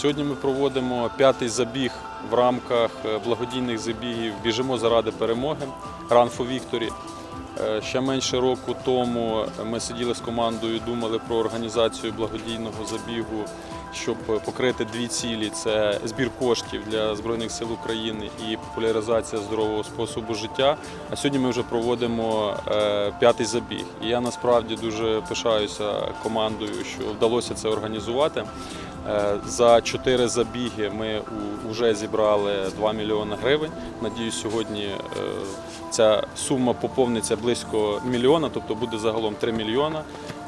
Сьогодні ми проводимо п'ятий забіг в рамках е, благодійних забігів Біжимо заради перемоги Run for Victory. Е, Ще менше року тому ми сиділи з командою, думали про організацію благодійного забігу, щоб покрити дві цілі: це збір коштів для Збройних сил України і популяризація здорового способу життя. А сьогодні ми вже проводимо е, п'ятий забіг. І я насправді дуже пишаюся командою, що вдалося це організувати. Е, За чотири забіги ми вже зібрали 2 мільйони гривень. Надіюсь, сьогодні ця сума поповниться близько мільйона, тобто буде загалом 3 мільйона.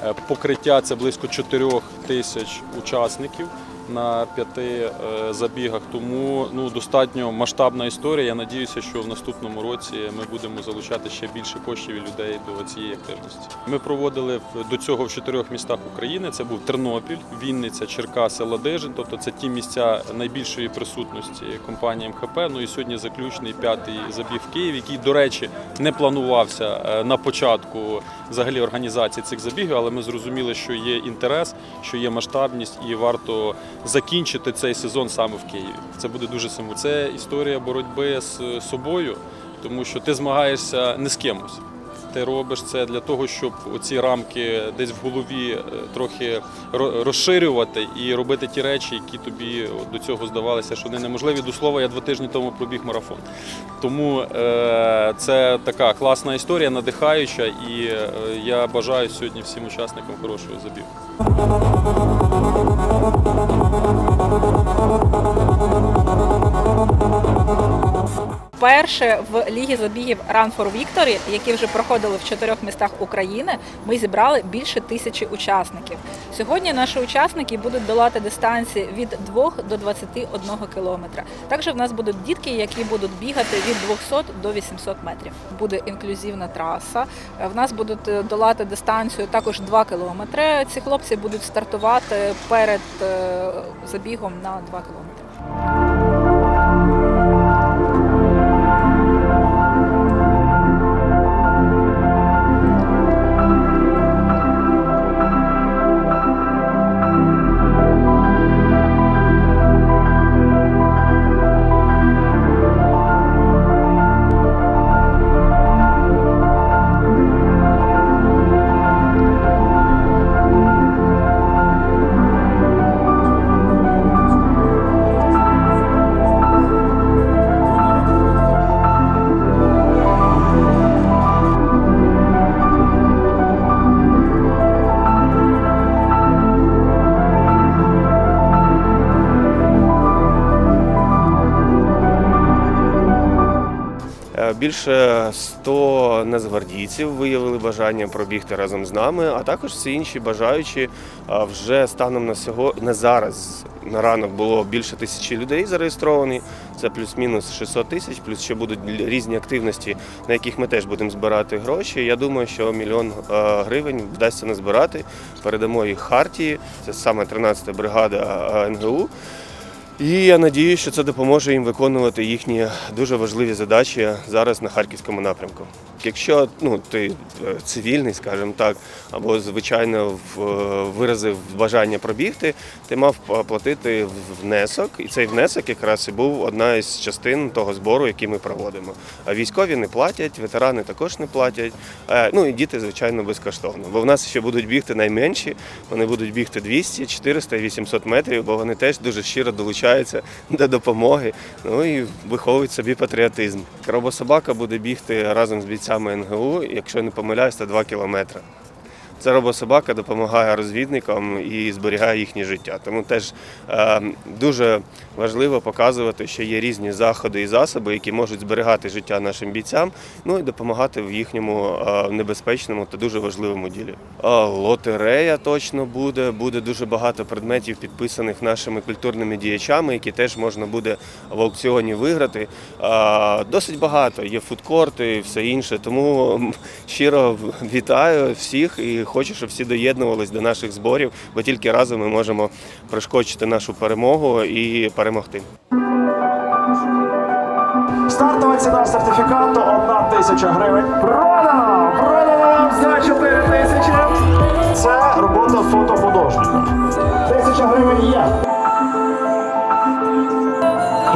Е, Покриття це близько 4 тисяч учасників на п'яти е, забігах. Тому ну, достатньо масштабна історія. Я надіюся, що в наступному році ми будемо залучати ще більше коштів і людей до цієї активності. Ми проводили до цього в чотирьох містах України. Це був Тернопіль, Вінниця, Черкаси, Ладижин. Тобто це ті місця найбільшої присутності компанії МХП. Ну і сьогодні заключний п'ятий забіг в Києві, який, до речі, не планувався е, на початку взагалі організації цих забігів, але ми зрозуміли, що є інтерес, що є масштабність, і варто закінчити цей сезон саме в Києві. Це буде дуже символ. Це історія боротьби з собою, тому що ти змагаєшся не з кимось. Ти робиш це для того, щоб ці рамки десь в голові е, трохи розширювати і робити ті речі, які тобі до цього здавалися, що вони неможливі. До слова, я два тижні тому пробіг марафон. Тому е, це така класна історія, надихаюча, і е, я бажаю сьогодні всім учасникам хорошого забігу. Вперше в лігі забігів Run for Victory, які вже проходили в чотирьох містах України, ми зібрали більше тисячі учасників. Сьогодні наші учасники будуть долати дистанції від 2 до 21 кілометра. Також в нас будуть дітки, які будуть бігати від 200 до 800 метрів. Буде інклюзивна траса. В нас будуть е, долати дистанцію також 2 кілометри. Ці хлопці будуть стартувати перед е, забігом на 2 кілометри. Більше 100 нацгвардійців виявили бажання пробігти разом з нами, а також всі інші бажаючі вже станом на сього на зараз. На ранок було більше тисячі людей зареєстровані. Це плюс-мінус 600 тисяч, плюс ще будуть різні активності, на яких ми теж будемо збирати гроші. Я думаю, що мільйон е, гривень вдасться назбирати. Передамо їх Хартії, це саме 13-та бригада е, НГУ. І я надію, що це допоможе їм виконувати їхні дуже важливі задачі зараз на харківському напрямку. Якщо ну ти е, цивільний, скажімо так, або звичайно е, виразив бажання пробігти, ти мав платити внесок, і цей внесок якраз і був одна із частин того збору, який ми проводимо. А військові не платять, ветерани також не платять. е, Ну і діти, звичайно, безкоштовно. Бо в нас ще будуть бігти найменші, вони будуть бігти 200, 400 і 800 метрів, бо вони теж дуже щиро долучаються до допомоги. Ну і виховують собі патріотизм. Робособака буде бігти разом з бійцями НГУ, якщо не помиляюсь, то 2 кілометри. Ця робособака допомагає розвідникам і зберігає їхнє життя. Тому теж е, дуже важливо показувати, що є різні заходи і засоби, які можуть зберігати життя нашим бійцям, ну і допомагати в їхньому е, небезпечному та дуже важливому ділі. Е, лотерея точно буде. Буде дуже багато предметів, підписаних нашими культурними діячами, які теж можна буде в аукціоні виграти. Досить багато. Є фудкорти і все інше. Тому щиро вітаю всіх і Хочу, щоб всі доєднувались до наших зборів, бо тільки разом ми можемо пришкочити нашу перемогу і перемогти. Стартова ціна сертифікату одна тисяча гривень. Продано! Продано за 4 тисячі. Це робота фотохудожника. Тисяча гривень є.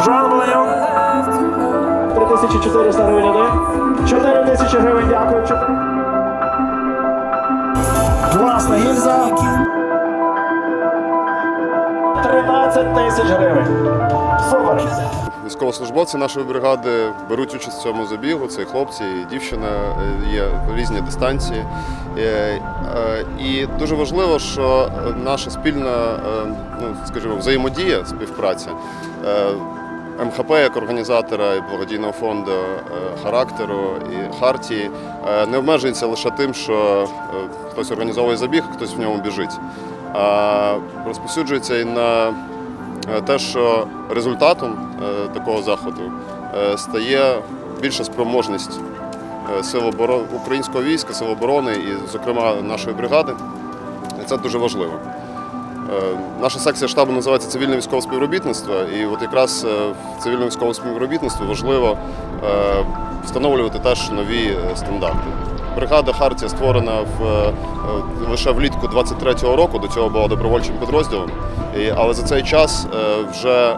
Жан Волинюк. 3400 гривень іде. 4 тисячі гривень дякую. Чотири. Класна гільза. 13 тисяч гривень. Супер. Військовослужбовці нашої бригади беруть участь в цьому забігу. Це і хлопці, і дівчина е, є різні дистанції. Е, е, І дуже важливо, що наша спільна, ну скажімо, взаємодія, співпраця. МХП як організатора і благодійного фонду е, характеру і хартії е, не обмежується лише тим, що е, хтось організовує забіг, хтось в ньому біжить, а розповсюджується і на те, що результатом такого заходу стає більша спроможність сил українського війська, сил оборони і, зокрема, нашої бригади. Це дуже важливо. Е, Наша секція штабу називається цивільне військове співробітництво, і от якраз е, в цивільному військовому співробітництві важливо е, встановлювати теж нові стандарти. Бригада Хартія створена в, лише влітку 23-го року, до цього була добровольчим підрозділом. Але за цей час вже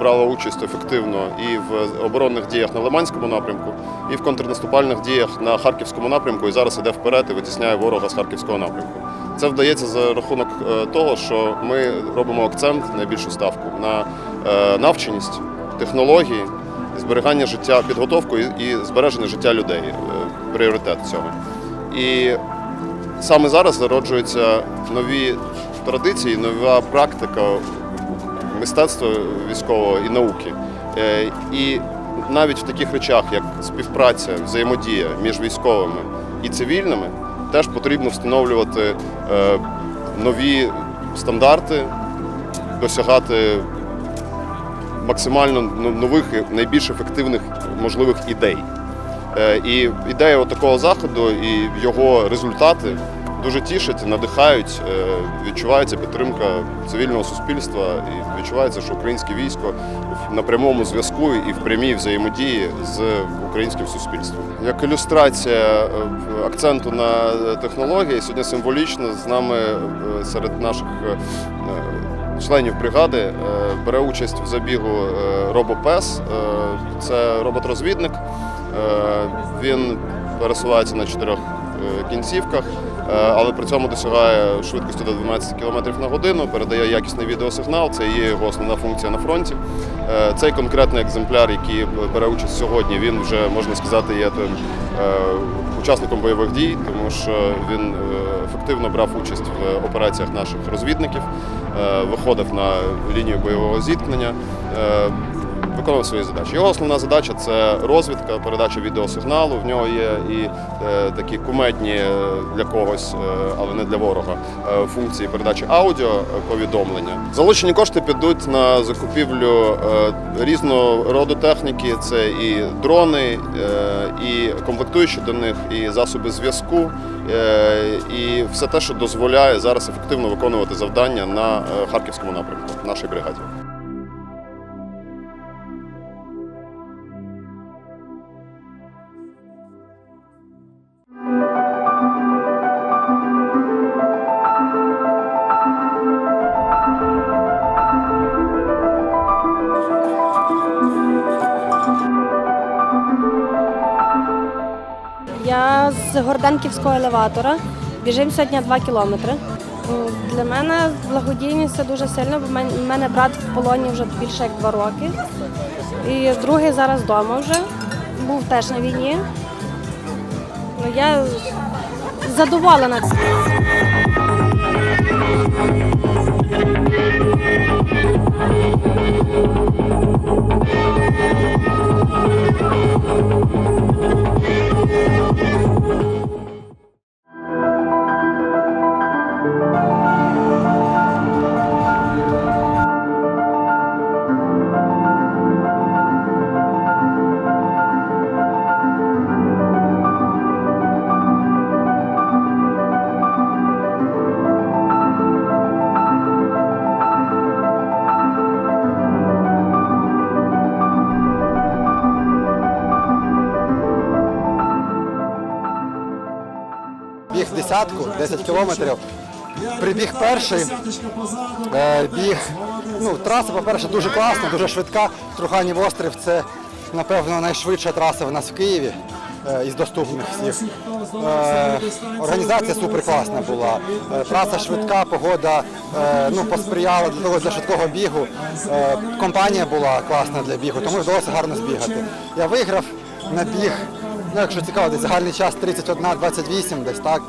брала участь ефективно і в оборонних діях на Лиманському напрямку, і в контрнаступальних діях на Харківському напрямку, і зараз іде вперед і витісняє ворога з Харківського напрямку. Це вдається за рахунок е, того, що ми робимо акцент найбільшу ставку на е, навченість, технології, зберігання життя, підготовку і, збереження життя людей. е, Пріоритет цього. І саме зараз зароджуються нові традиції, нова практика мистецтва військового і науки. І навіть в таких речах, як співпраця, взаємодія між військовими і цивільними, теж потрібно встановлювати нові стандарти, досягати максимально ну, нових найбільш ефективних можливих ідей. Е, І ідея такого заходу і його результати дуже тішать, надихають, е, відчувається підтримка цивільного суспільства, і відчувається, що українське військо на прямому зв'язку і в прямій взаємодії з українським суспільством. Як ілюстрація е, акценту на технології, сьогодні символічно з нами е, серед наших членів бригади бере участь в забігу робопес. Це робот-розвідник. Він пересувається на чотирьох кінцівках, але при цьому досягає швидкості до 12 км на годину, передає якісний відеосигнал. Це є його основна функція на фронті. Е, Цей конкретний екземпляр, який бере участь сьогодні, він вже можна сказати є тим е, учасником бойових дій, тому що він е, ефективно брав участь в операціях наших розвідників, е, виходив на лінію бойового зіткнення. Виконував свої задачі. Його основна задача це розвідка, передача відеосигналу. В нього є і е, такі кумедні е, для когось, е, але не для ворога, функції передачі аудіо повідомлення. Залучені кошти підуть на закупівлю різного роду техніки. Це і дрони, і комплектуючі до них, і засоби зв'язку, і все те, що дозволяє зараз ефективно виконувати завдання на харківському напрямку нашій бригаді. Я з Горданківського елеватора. Біжимо сьогодні 2 кілометри. Для мене благодійність це дуже сильно, бо в мене брат в полоні вже більше як два роки. І другий зараз вдома вже. Був теж на війні. Ну, Я задоволена. біг десятку, 10 кілометрів. Прибіг перший. Е, біг. Ну, траса, по-перше, дуже класна, дуже швидка. Труханів острів це напевно, найшвидша траса в нас в Києві е, із доступних всіх. Е, Організація супер класна була. Траса швидка, погода ну, посприяла для того для швидкого бігу. Компанія була класна для бігу, тому вдалося гарно збігати. Я виграв на біг, ну, якщо цікаво, десь загальний час 31-28, десь так.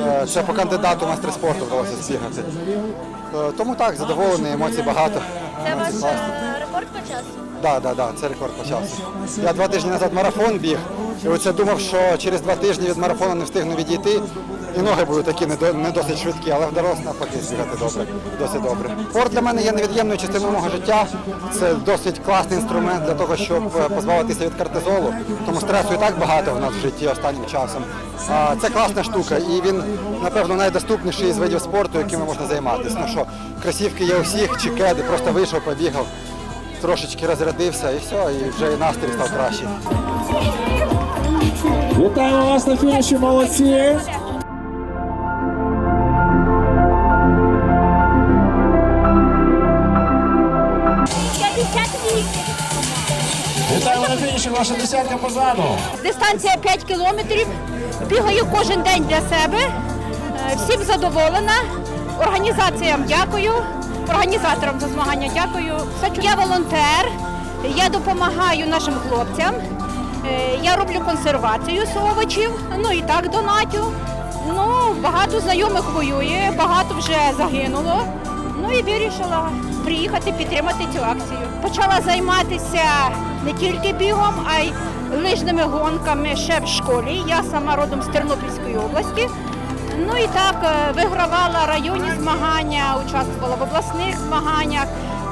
Е, Це по кандидату майстри спорту вдалося збігати. Е, Тому так, задоволений, емоцій багато. Це ваш рекорд по часу? Так, да, да, да, це рекорд по часу. Я два тижні назад марафон біг, і оце думав, що через два тижні від марафону не встигну відійти, і ноги будуть такі не, до- не досить швидкі, але вдалося навпаки збігати добре, досить добре. Спорт для мене є невід'ємною частиною мого життя. Це досить класний інструмент для того, щоб е, позбавитися від кортизолу, тому стресу і так багато в нас в житті останнім часом. А це класна штука, і він, напевно, найдоступніший із видів спорту, якими можна займатися. Ну що, кросівки є у всіх, чи кеди, просто вийшов, побігав трошечки розрядився і все, і вже і настрій став кращий. Вітаємо вас на фініші, молодці! На фініші, ваша десятка позаду. Дистанція 5 кілометрів. Бігаю кожен день для себе. Е, Всім задоволена. Організаціям дякую. Організаторам за змагання дякую. Я волонтер. Я допомагаю нашим хлопцям. Е, Я роблю консервацію з овочів. Ну і так донатю. Ну, багато знайомих воює, багато вже загинуло. Ну і вирішила приїхати підтримати цю акцію. Почала займатися не тільки бігом, а й лижними гонками ще в школі. Я сама родом з Тернопільської області. Ну і так е, вигравала районні змагання, участвувала в обласних змаганнях.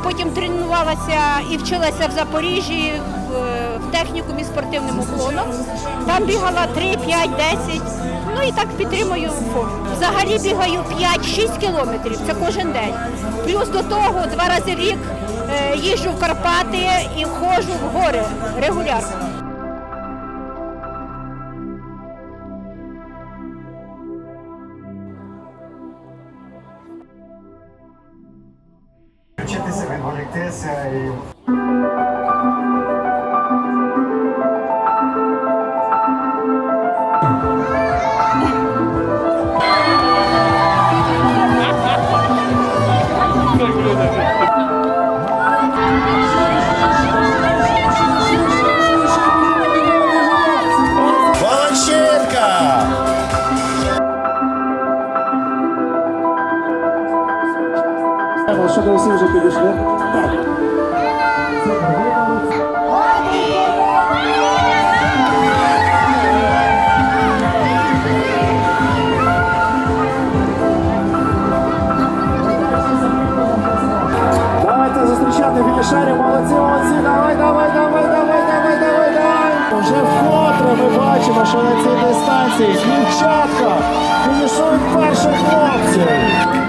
Потім тренувалася і вчилася в Запоріжжі в, в технікумі спортивним уклоном. Там бігала 3, 5, 10. Ну і так підтримую форму. Взагалі бігаю 5-6 кілометрів, це кожен день. Плюс до того два рази в рік е, їжджу в Карпати і входжу в гори регулярно. Вчитися, відволіктися і дистанції дівчатка фінішують перші хлопців.